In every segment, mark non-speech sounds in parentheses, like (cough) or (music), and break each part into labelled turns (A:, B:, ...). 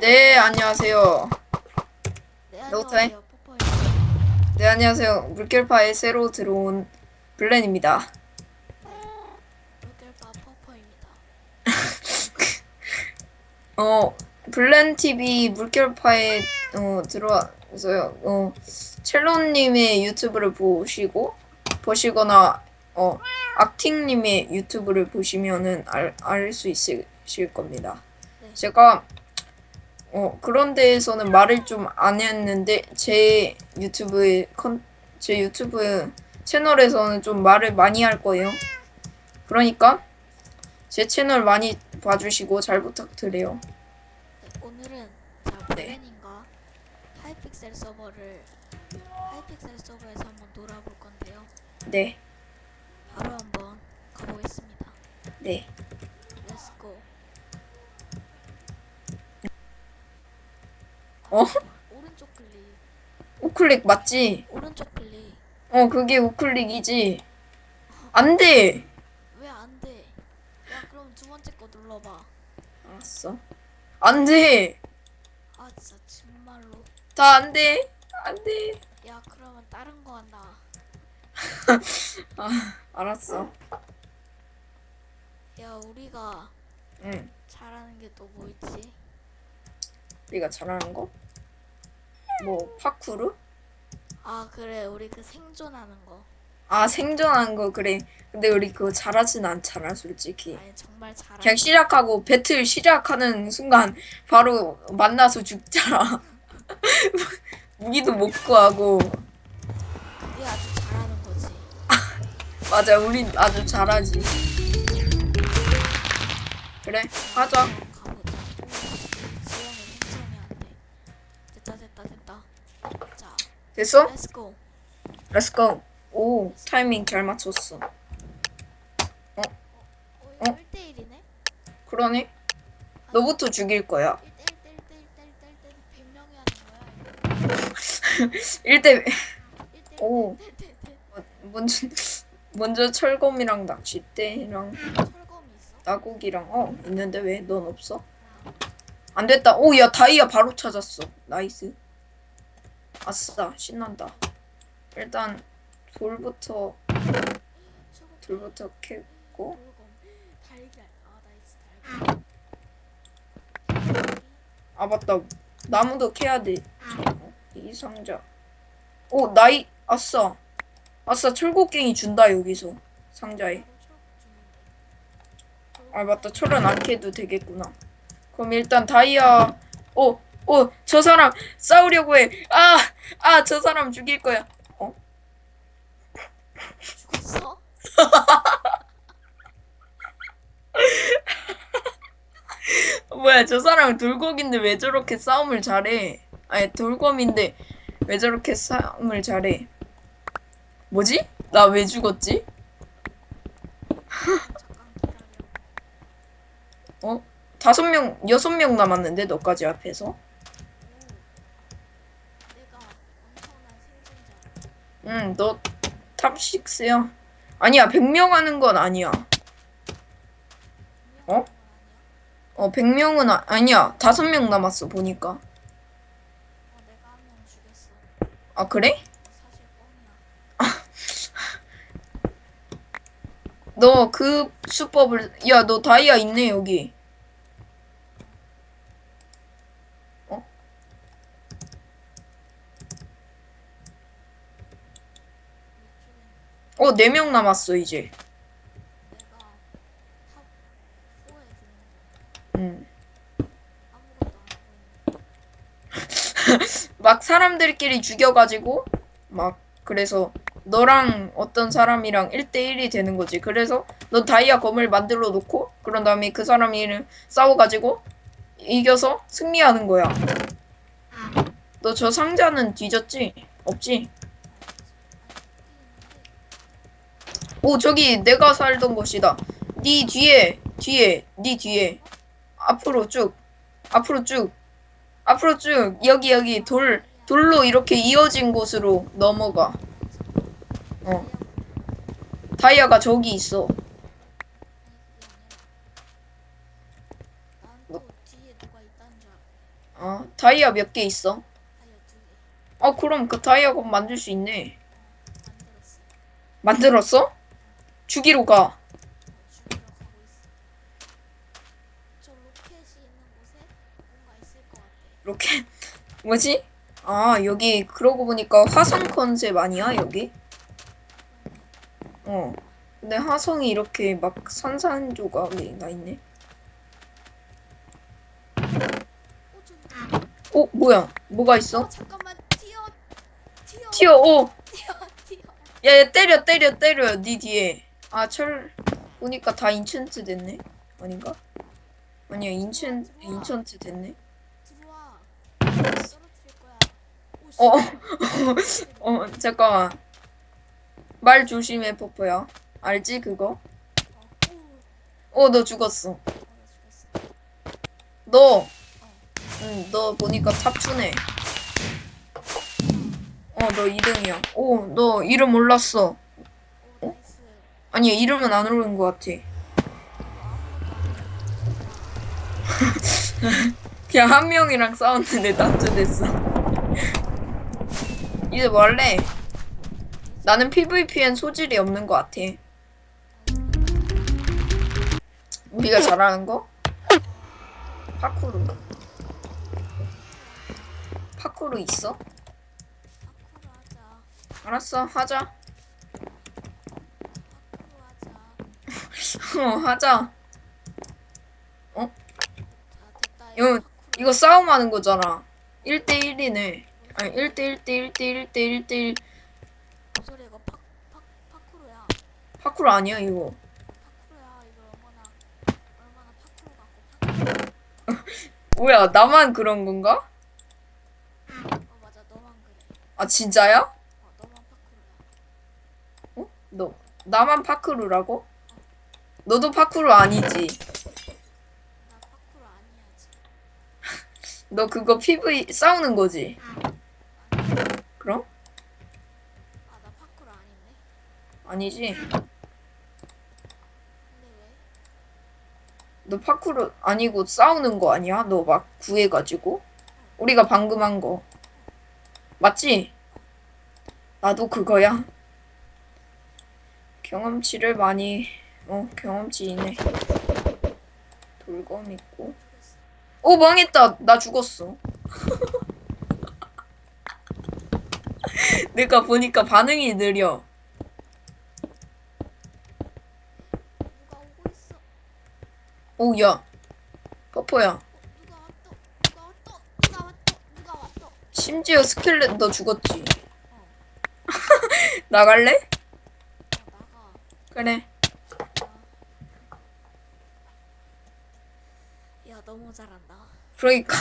A: 네, 안녕하세요.
B: 네? 안녕하세요. 포포입니다.
A: 네, 안녕하세요. 물결파에 새로 들어온 블렌입니다.
B: 물결바 포포입니다. (laughs)
A: 어, 블렌 TV 물결파에 어, 들어와서요. 어, 첼로님의 유튜브를 보시고 보시거나 어, 악팅님의 유튜브를 보시면은 알 수 있으실 겁니다.
B: 네.
A: 제가 어, 그런 데에서는 말을 좀 안 했는데 제 유튜브에 컨, 제 유튜브 채널에서는 좀 말을 많이 할 거예요. 그러니까 제 채널 많이 봐주시고 잘 부탁드려요.
B: 네, 오늘은 자
A: 네.
B: 블렌인과 하이픽셀 서버를 하이픽셀 서버에서 한번 놀아볼 건데요.
A: 네,
B: 바로 한번 가보겠습니다.
A: 네.
B: 렛츠고.
A: 어?
B: 오른쪽 클릭.
A: 우클릭 맞지?
B: 오른쪽 클릭.
A: 어, 그게 우클릭이지. 안 돼.
B: 왜 안 돼? 야 그럼 두 번째 거 눌러봐.
A: 알았어. 안 돼.
B: 아 진짜 정말로.
A: 다 안 돼. 안 돼.
B: 야 그러면 다른 거 한다. (laughs)
A: 알았어.
B: 야 우리가
A: 응.
B: 잘하는 게 또 뭐 있지?
A: 네가 잘하는 거? 뭐 파쿠르?
B: 아 그래 우리 그 생존하는 거.
A: 아 생존하는 거 그래. 근데 우리 그거 잘하진 않잖아, 솔직히.
B: 아니 정말 잘하.
A: 그냥 시작하고 배틀 시작하는 순간 바로 만나서 죽잖아. (laughs) 무기도 못 구하고.
B: 그게 아주 잘하는 거지. (laughs)
A: 맞아, 우린 아주 잘하지. 그래, 하자. 됐어?
B: 렛츠고.
A: Let's go. 오, 타이밍 잘 맞췄어.
B: 어, 이거 1대1이네?
A: 그러네. 너부터 죽일 거야.
B: 1대1 1대1 1대1 100명이 하는 거야.
A: 1대
B: 1대1
A: 오. 먼저 먼저 철검이랑 낚싯대랑
B: 철검이 있어?
A: 나고기랑 어 있는데 왜넌 없어? 안 됐다. 오, 야 다이아 바로 찾았어. 나이스. 아싸, 신난다. 일단 돌부터. 돌부터 캐고.
B: 아
A: 맞다. 나무도 캐야 돼. 어, 이 상자. 오, 나이 아싸. 아싸, 철곡갱이 준다 여기서 상자에. 아 맞다 철은 안 캐도 되겠구나 그럼 일단 다이아 어, 오오저 사람 싸우려고 해 아 아 저 사람 죽일 거야.
B: 죽었어? (laughs)
A: 뭐야 저 사람 돌검인데 왜 저렇게 싸움을 잘해? 아니 돌검인데 왜 저렇게 싸움을 잘해? 뭐지? 나 왜 죽었지. 어? 다섯 명 여섯 명 남았는데 너까지 앞에서
B: 오. 내가 엄청난 생존자.
A: 응 너 탑6야 아니야 100명 하는 건 아니야 어? 어 100명은 아, 아니야 다섯 명 남았어 보니까. 아 그래? (laughs) 너 그 수법을 야 너 다이아 있네 여기 어 네 명 남았어 이제
B: 내가 탑 4에 드는
A: 음. 막 사람들끼리 죽여가지고 막 그래서 너랑 어떤 사람이랑 1대1이 되는 거지 그래서 너 다이아 검을 만들어 놓고 그런 다음에 그 사람이랑 싸워가지고 이겨서 승리하는 거야 너 저 상자는 뒤졌지? 없지? 오 저기 내가 살던 곳이다. 네 뒤에 뒤에 네 뒤에 앞으로 쭉 앞으로 쭉 앞으로 쭉 여기 여기 돌 돌로 이렇게 이어진 곳으로 넘어가. 어 다이아가 저기 있어. 어 다이아 몇 개 있어? 어 그럼 그 다이아 곧 만들 수 있네.
B: 만들었어.
A: 주기로 가.
B: 로켓 (laughs)
A: 뭐지? 아 여기 그러고 보니까 화성 컨셉 아니야 여기? 어. 근데 화성이 이렇게 막 산산조각이 나 있네.
B: 어,
A: 뭐야? 뭐가 있어?
B: 어, 잠깐만. 튀어. 튀어.
A: 튀어. 오.
B: 튀어. 튀어.
A: 야, 야 때려 때려 때려 네 뒤에. 아 철 보니까 다 인챈트 됐네. 아닌가? 아니야 인챈 인챈트 됐네.
B: 어. 씨. (laughs)
A: 어 잠깐만. 말 조심해 퍼퍼야. 알지 그거?
B: 어,
A: 너 죽었어. 너, 응, 너 보니까 탑주네. 어, 너 2등이야. 오, 너 이름 몰랐어. 아니, 이름은 안 오른 것 같아. (laughs) 그냥 한 명이랑 싸웠는데 탑주됐어. 이제 뭐 할래? 나는 PVP엔 소질이 없는 것 같아. 우리가 잘하는 거? 파쿠르. 파쿠르 있어? 알았어, 하자. 어, 하자.
B: 자, 됐다.
A: 이거-. 이거 싸움하는 거잖아. 1대1이네. 아니, 1대1대1대1 대1대1
B: 뭔 소리야 이거 파, 파, 파쿠르야.
A: 파쿠르 아니야, 이거. (laughs) 뭐야, 나만 그런 건가?
B: 어 맞아 너만 그래.
A: 아, 진짜야?
B: 어 너만 파쿠르야.
A: 너, 나만 파쿠르라고? 너도 파쿠르 아니지?
B: 나 파쿠르 아니야지.
A: 너 그거 PV 싸우는 거지? 그럼?
B: 아 나 파쿠르 아닌데.
A: 아니지. 너 파쿠르 아니고 싸우는 거 아니야? 너 막 구해가지고? 우리가 방금 한 거. 맞지? 나도 그거야. 경험치를 많이, 어, 경험치이네. 돌검 있고. 오, 망했다. 나 죽었어. (laughs) 내가 보니까 반응이 느려.
B: 누가 오고 있어?
A: 오, 야. 퍼퍼야.
B: 어, 누가 왔어? 누가 왔어? 누가 왔어? 누가 왔어?
A: 심지어 스켈렛 너 죽었지.
B: 어. (laughs)
A: 나갈래?
B: 어 나가.
A: 그래.
B: 야 너무 잘한다.
A: 그러니까.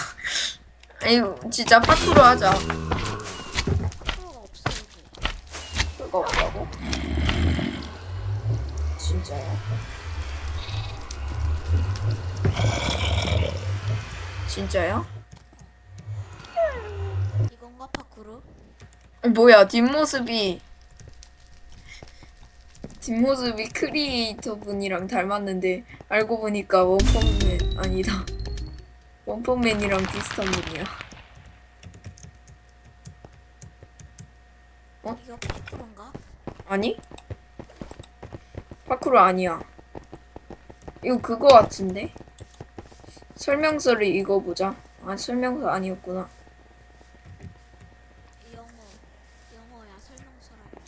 A: 아니, 진짜 파쿠르 하자.
B: 파쿠르가 없어 여기.
A: 그거 없다고? 진짜요? 진짜요?
B: 이건가 파쿠르?
A: 어, 뭐야 뒷모습이 뒷모습이 크리에이터 분이랑 닮았는데 알고 보니까 원펀맨 아니다 원펀맨이랑 비슷한 분이야 어?
B: 이거 파쿠르인가?
A: 아니? 파쿠르 아니야 이거 그거 같은데 설명서를 읽어보자 아 설명서 아니었구나
B: 영어. 영어야 설명서라고.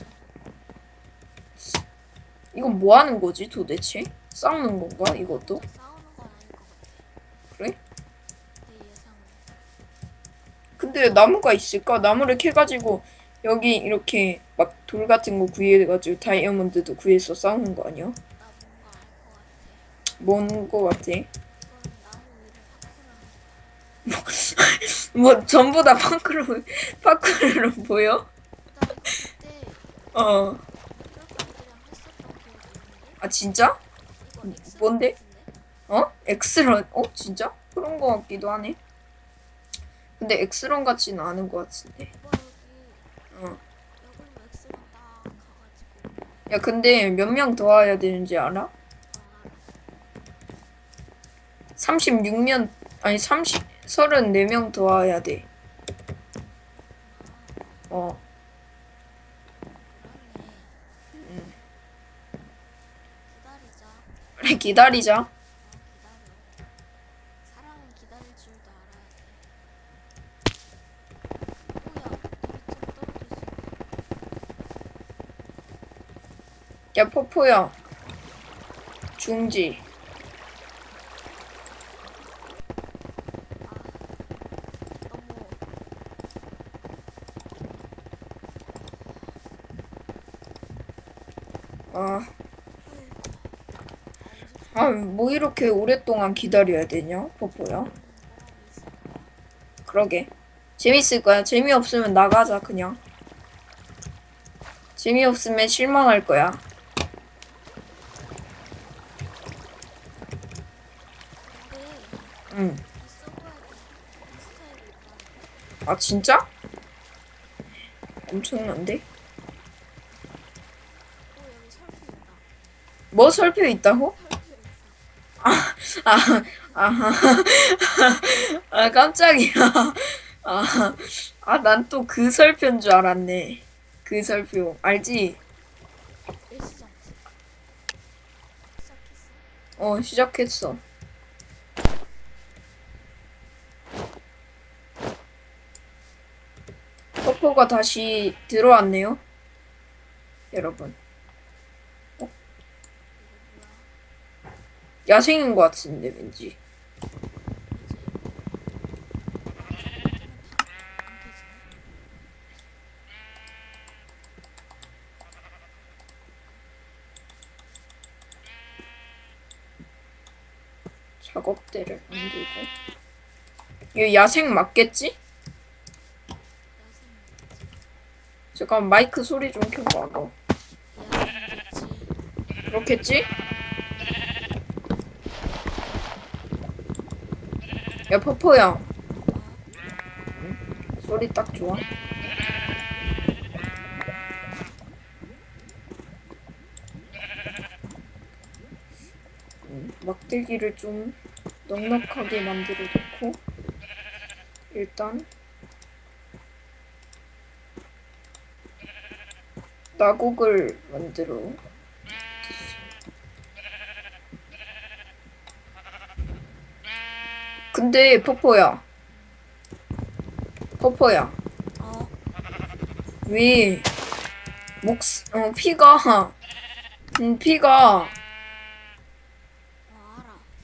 A: 이건 뭐 하는 거지 도대체? 싸우는 건가 이것도?
B: 싸우는 건 아닐 것 같아.
A: 그래?
B: 내 예상은.
A: 근데 왜 나무가 있을까? 나무를 캐가지고 여기 이렇게 막 돌 같은 거 구해가지고 다이아몬드도 구해서 싸우는 거 아니야? 뭔거
B: 위를 파쿠르하는 (laughs)
A: 뭐 전부 다 파크로 파크로 보여? 어. 아 진짜? 뭔데? 어? 엑스런? 어 진짜? 그런 거 같기도 하네. 근데 엑스런 같지는 않은 거 같은데. 어. 야 근데 몇 명 더 와야 되는지 알아?
B: 어, 알아.
A: 36년 아니 30 34명 더 와야 돼. 어. 그래, 기다리자.
B: 어, 기다려. 사람은 기다릴 줄도 알아야 돼. 뭐야, 우리 좀 떨어질 수
A: 야, 포포야. 중지. 아, 아, 뭐 이렇게 오랫동안 기다려야 되냐,
B: 포포야?
A: 그러게. 재밌을 거야. 재미없으면 나가자, 그냥. 재미없으면 실망할 거야.
B: 근데
A: 응. 아, 진짜? 엄청난데? 뭐 설표 있다고?
B: 있어.
A: 아, 아, 아, 깜짝이야. 아, 아, 난 또 그 설표인 줄 알았네. 그 설표. 알지?
B: 어,
A: 시작했어. 퍼포가 다시 들어왔네요. 여러분.
B: 뭐야?
A: 야생인 것 같은데, 왠지. 작업대를 만들고. 이거 야생 맞겠지? 잠깐 마이크 소리 좀 켜봐, 너. 그렇겠지? 야, 퍼퍼야.
B: 아,
A: 소리 딱 좋아. 음, 막대기를 좀 넉넉하게 만들어 놓고 일단 나곡을 만들어 근데 퍼퍼야 퍼퍼야
B: 어,
A: 왜 목, 어, 피가, 음, 피가.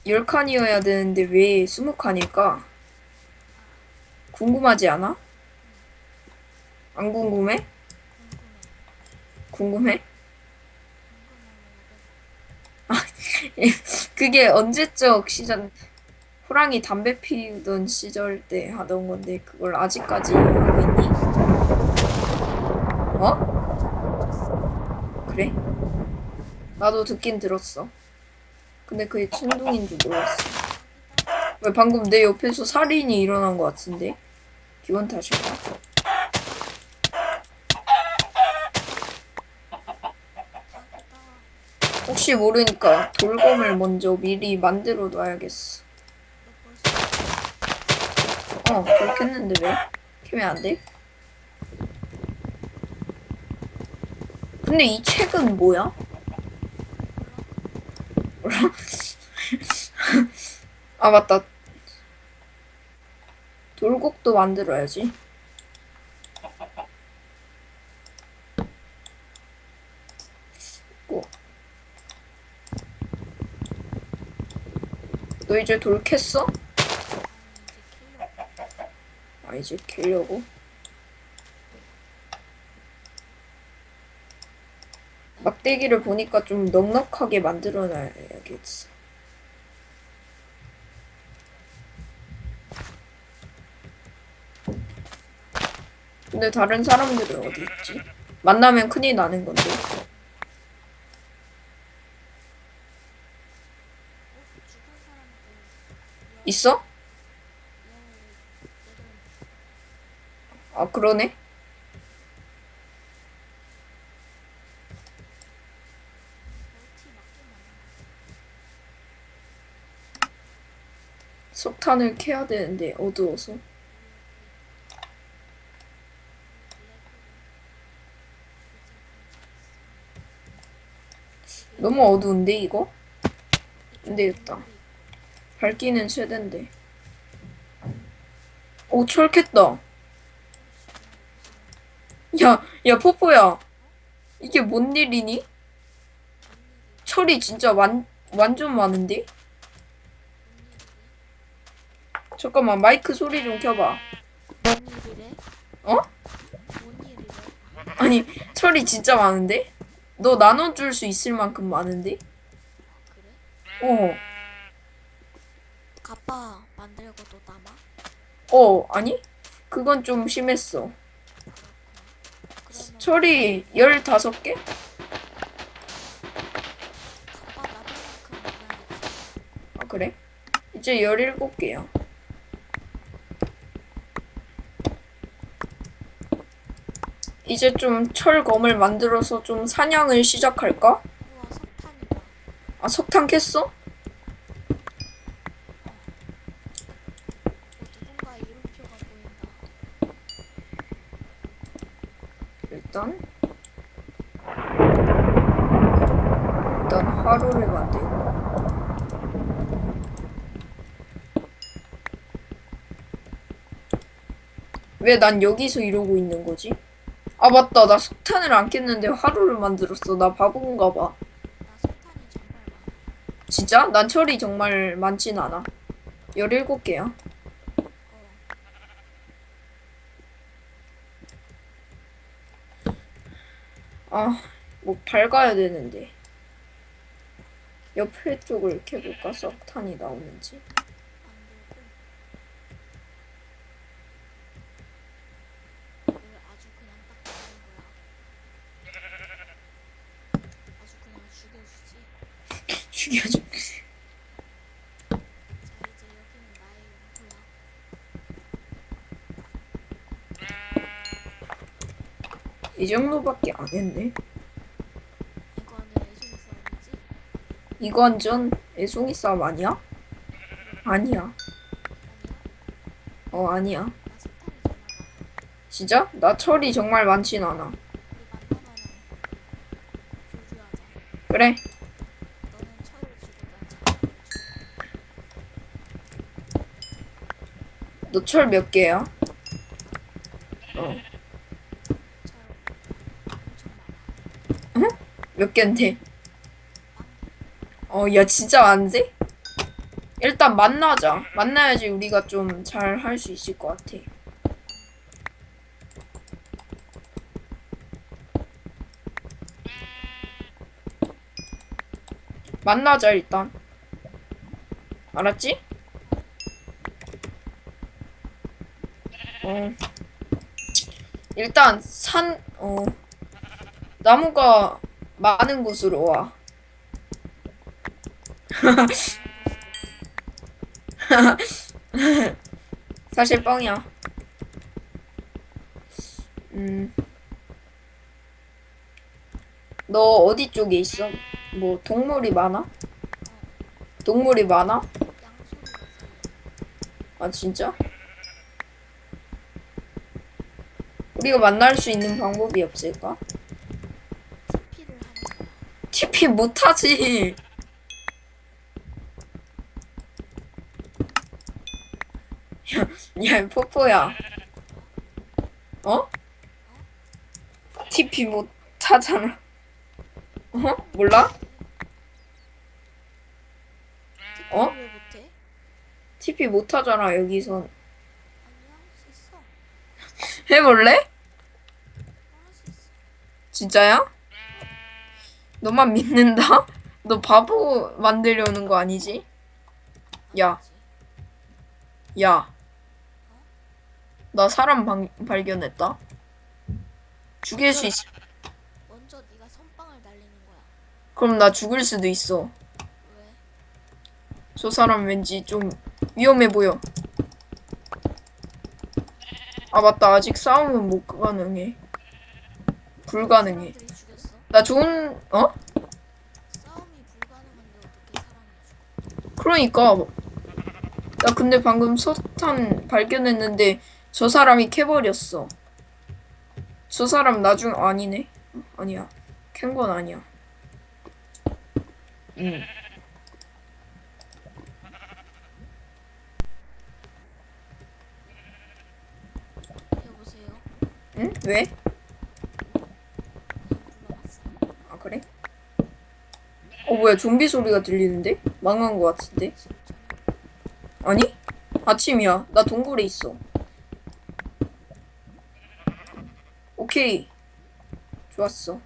A: 10칸이어야 되는데 왜 20칸일까? 궁금하지 않아? 안 궁금해?
B: 궁금해.
A: 궁금해?
B: 궁금하면
A: 그게 언제적 시절, 호랑이 담배 피우던 시절 때 하던 건데 그걸 아직까지 하고 있니? 어? 그래? 나도 듣긴 들었어. 근데 그게 천둥인 줄 몰랐어. 왜 방금 내 옆에서 살인이 일어난 것 같은데? 기분 탓인가?
B: 닭이다.
A: 혹시 모르니까 돌검을 먼저 미리 만들어 놔야겠어. 어, 그렇겠는데 왜? 키면 안 돼? 근데 이 책은 뭐야? (laughs) 아, 맞다. 돌곡도 만들어야지. 고. 너 이제 돌 캤어?
B: 아니 이제 키려.
A: 아, 이제 캐려고? 막대기를 보니까 좀 넉넉하게 만들어 놔야겠어. 근데 다른 사람들은 어디 있지? 만나면 큰일 나는 건데.
B: 어? 죽은 사람들.
A: 있어? 아, 그러네? 석탄을 캐야 되는데 어두워서. 너무 어두운데 이거? 안 되겠다. 밝기는 최대인데. 오 철캤다. 야, 야 포포야. 이게 뭔 일이니? 철이 진짜 완 완전 많은데? 잠깐만 마이크 소리 좀 켜봐. 어? 아니 철이 진짜 많은데? 너 나눠줄 수 있을 만큼 많은데? 어,
B: 가빠 만들고 또 남아?
A: 어, 아니? 그건 좀 심했어.
B: 그러면
A: 철이 15개?
B: 가빠 남을 만큼 많아야지.
A: 아, 그래? 이제 17개야. 이제 좀 철검을 만들어서 좀 사냥을 시작할까?
B: 우와 석탄이다.
A: 아, 석탄 캤어?
B: 어, 누군가의 이름표가 보인다.
A: 일단 일단 화로를 만들고 왜 난 여기서 이러고 있는 거지? 아 맞다. 나 석탄을 안 깼는데 화로를 만들었어. 나 바본가 봐. 진짜? 난 철이 정말 많진 않아. 17개야.
B: 어,
A: 아뭐 밝아야 되는데. 옆에 쪽을 캐볼까? 석탄이 나오는지
B: 만들고 이걸 아주 그냥 딱 되는 거야. 아주 그냥 죽여주지.
A: 죽여줘
B: 자 이제 여기는 나의 영토야.
A: 이 정도밖에 안 했네?
B: 이거
A: 완전 애송이 싸움 아니야? 아니야. 어, 아니야. 진짜? 나 철이 정말 많진 않아. 그래.
B: 너는 철을 주고 난 자원을 줘.
A: 너철 몇 개야? 어,
B: 철 엄청 많아.
A: 몇?
B: 빵.
A: 어, 야, 진짜 많은데? 일단 만나자. 만나야지 우리가 좀 잘 할 수 있을 것 같아. 만나자, 일단. 알았지? 어. 일단, 산, 어. 나무가 많은 곳으로 와. (laughs) 사실 뻥이야. 음. 너 어디 쪽에 있어? 뭐 동물이 많아? 동물이 많아? 아 진짜? 우리가 만날 수 있는 방법이 없을까?
B: TP
A: 못하지. 야, 야, 포포야. 어? TP 못하잖아. 어? 몰라? 어?
B: 왜 못해?
A: TP 못하잖아, 여기선. 해볼래? 진짜야? 너만 믿는다? (laughs) 너 바보 만들려는 거 아니지? 야. 야. 나 사람 방, 발견했다. 죽일 수 있어.
B: 먼저 네가 선빵을 날리는 거야.
A: 그럼 나 죽을 수도 있어.
B: 왜?
A: 저 사람 왠지 좀 위험해 보여. 아 맞다 아직 싸움은 못 가능해. 불가능해.
B: 사람들이?
A: 나 좋은 어?
B: 싸움이 불가능한데 어떻게 사람이 죽어?
A: 그러니까 나 근데 방금 석탄 발견했는데 저 사람이 캐버렸어. 저 사람 나중 아니네. 어, 아니야. 캔 건 아니야. 응.
B: 여보세요.
A: 응? 왜?
B: 불러봤어.
A: 아 그래? 어 뭐야 좀비 소리가 들리는데? 망한 거 같은데? 아니? 아침이야. 나 동굴에 있어. 오케이. 좋았어.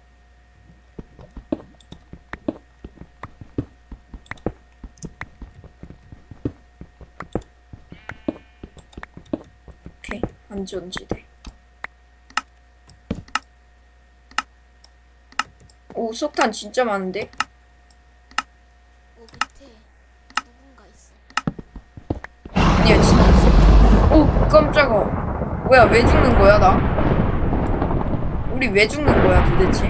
A: 오케이. 안전지대. 오, 석탄 진짜 많은데? 뭐야, 왜 죽는 거야, 나? 우리 왜 죽는 거야, 도대체?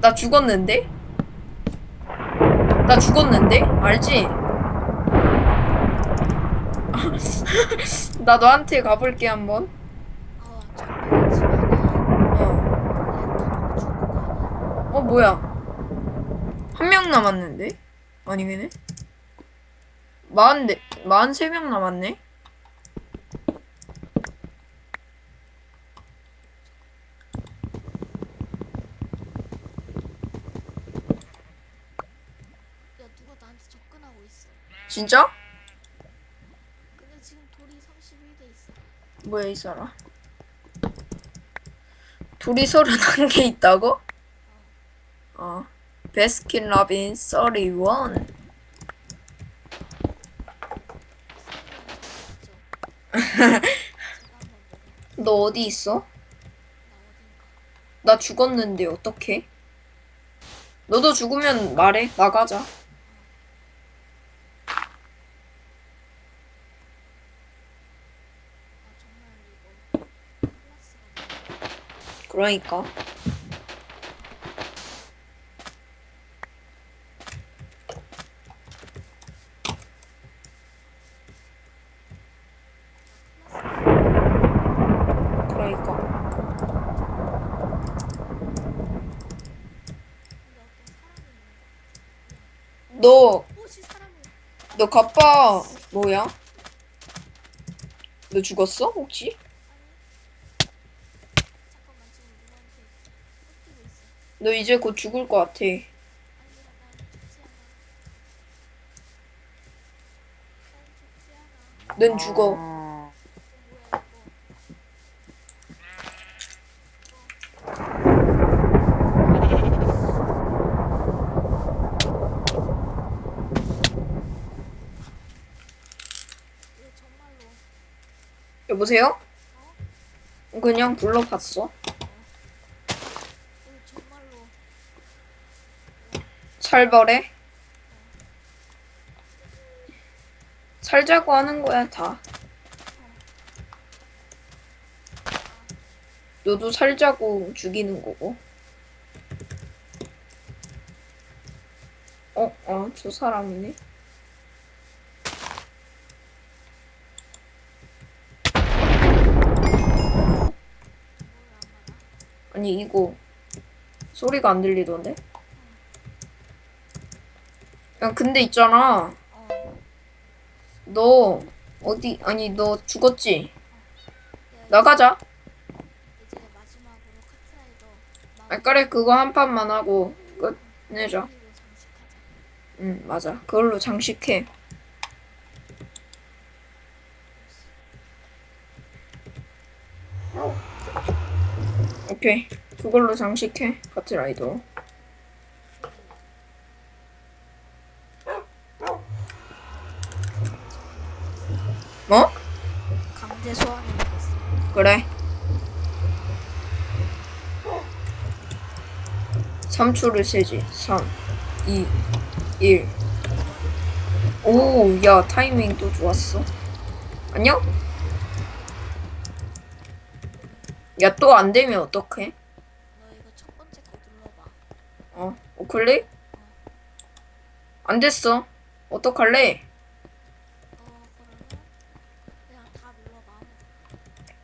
A: 나 죽었는데? 나 죽었는데? 알지? (laughs) 나 너한테 가볼게, 한번. 어. 어, 뭐야. 한 명 남았는데? 아니면은? 마흔, 네, 마흔 세 명 남았네?
B: 야 누가 나한테 접근하고 있어.
A: 진짜?
B: 근데 지금 돌이 31대 있어.
A: 뭐야, 이 사람. 둘이 서른 한 개 있다고? 어. 베스킨 라빈 31.
B: 제가 한번 먹어.
A: 너 어디 있어?
B: 나
A: 죽었는데 어떡해? 너도 죽으면 말해. 나가자.
B: 아 정말 이거 클래스가
A: 그러니까. 그러니까. 너. 너 가빠 뭐야? 너 죽었어? 혹시?
B: 아니. 잠깐만 지금 누구한테 쫓기고 있어.
A: 너 이제 곧 죽을 것 같아. 넌 죽어. 여보세요?
B: 어?
A: 그냥 불러봤어.
B: 이거 정말로
A: 살벌해? 살자고 하는 거야, 다. 너도 살자고 죽이는 거고. 어, 어, 저 사람이네. 아니, 이거 소리가 안 들리던데? 야, 근데 있잖아.
B: 어.
A: 너 어디 아니 너 죽었지?
B: 야,
A: 나가자. 아 그래 그거 한 판만 하고 끝내자. 응 맞아. 그걸로 장식해. 오케이 그걸로 장식해 카트라이더. 뭐?
B: 강제 소환해보겠어.
A: 그래. 3초를 세지. 3, 2, 1. 오, 야, 타이밍 또 좋았어. 안녕? 야, 또 안 되면 어떡해?
B: 너 이거 첫 번째 거 눌러봐.
A: 어, 오클릭? 안 됐어. 어떡할래?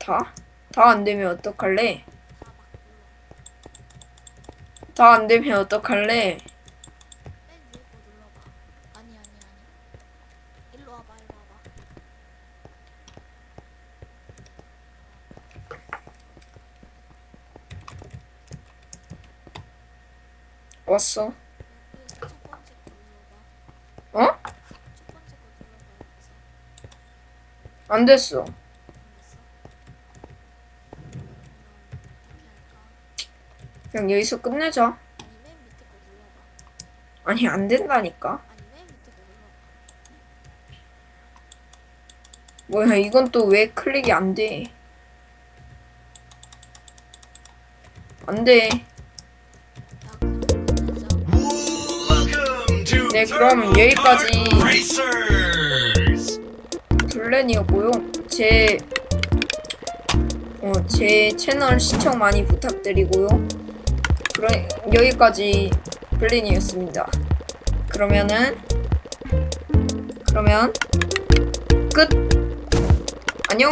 A: 다? 다 안 되면 어떡할래?
B: 다막 눌러.
A: 다안 되면 어떡할래? 왔어. 어? 안 됐어?
B: 그럼 어떻게 할까?
A: 그냥 여기서 끝내자.
B: 아니
A: 안 된다니까. 뭐야, 이건 또 왜 클릭이 안 돼? 안 돼. 네, 그럼 여기까지. 블렌이었고요. 제, 어, 제 채널 시청 많이 부탁드리고요. 그러, 여기까지 블렌이었습니다. 그러면은, 그러면, 끝! 안녕!